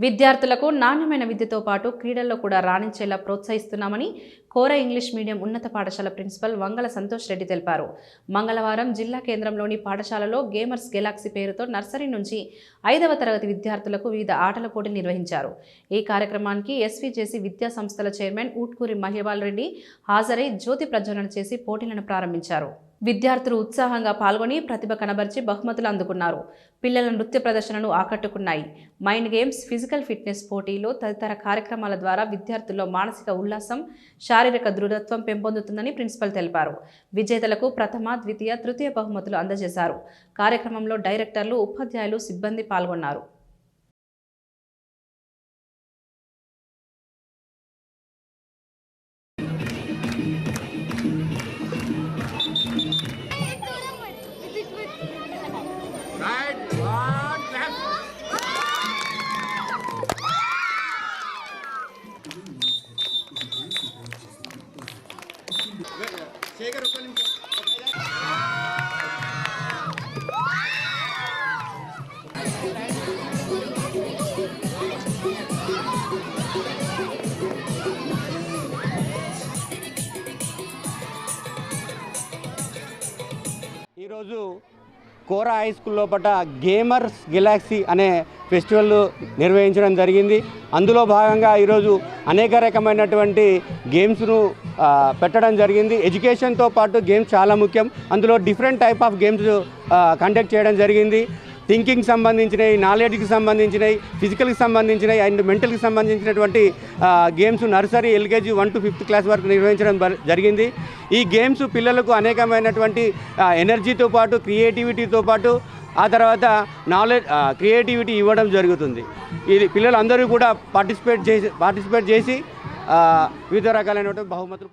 విద్యార్థులకు నాణ్యమైన విద్యతో పాటు క్రీడల్లో కూడా రాణించేలా ప్రోత్సహిస్తున్నామని కోర ఇంగ్లీష్ మీడియం ఉన్నత పాఠశాల ప్రిన్సిపల్ వంగల సంతోష్ రెడ్డి తెలిపారు. మంగళవారం జిల్లా కేంద్రంలోని పాఠశాలలో గేమర్స్ గెలాక్సీ పేరుతో నర్సరీ నుంచి ఐదవ తరగతి విద్యార్థులకు వివిధ ఆటల పోటీలు నిర్వహించారు. ఈ కార్యక్రమానికి ఎస్వీజేసీ విద్యా సంస్థల చైర్మన్ ఊట్కూరి మహివాల్ రెడ్డి హాజరై జ్యోతి ప్రజ్వలన చేసి పోటీలను ప్రారంభించారు. విద్యార్థులు ఉత్సాహంగా పాల్గొని ప్రతిభ కనబర్చి బహుమతులు అందుకున్నారు. పిల్లల నృత్య ప్రదర్శనలు ఆకట్టుకున్నాయి. మైండ్ గేమ్స్ ఫిజికల్ ఫిట్నెస్ పోటీలు తదితర కార్యక్రమాల ద్వారా విద్యార్థుల్లో మానసిక ఉల్లాసం శారీరక శారీరక దృఢత్వం పెంపొందుతుందని ప్రిన్సిపల్ తెలిపారు. విజేతలకు ప్రథమ ద్వితీయ తృతీయ బహుమతులు అందజేశారు. కార్యక్రమంలో డైరెక్టర్లు ఉపాధ్యాయులు సిబ్బంది పాల్గొన్నారు. ఈరోజు కోరా హై స్కూల్లో పట్ట గేమర్స్ గెలాక్సీ అనే ఫెస్టివల్ నిర్వహించడం జరిగింది. అందులో భాగంగా ఈరోజు అనేక రకమైనటువంటి గేమ్స్ను పెట్టడం జరిగింది. ఎడ్యుకేషన్తో పాటు గేమ్స్ చాలా ముఖ్యం. అందులో different type of games conduct చేయడం జరిగింది. థింకింగ్ సంబంధించినవి నాలెడ్జ్కి సంబంధించినవి ఫిజికల్కి సంబంధించినవి అండ్ మెంటల్కి సంబంధించినటువంటి games nursery LKG one to fifth class వరకు నిర్వహించడం జరిగింది. ఈ గేమ్స్ పిల్లలకు అనేకమైనటువంటి ఎనర్జీతో పాటు క్రియేటివిటీతో పాటు ఆ తర్వాత నాలెడ్జ్ క్రియేటివిటీ ఇవ్వడం జరుగుతుంది. ఇది పిల్లలందరూ కూడా పార్టిసిపేట్ చేసి పార్టిసిపేట్ చేసి వివిధ రకాలైనటువంటి బహుమతులు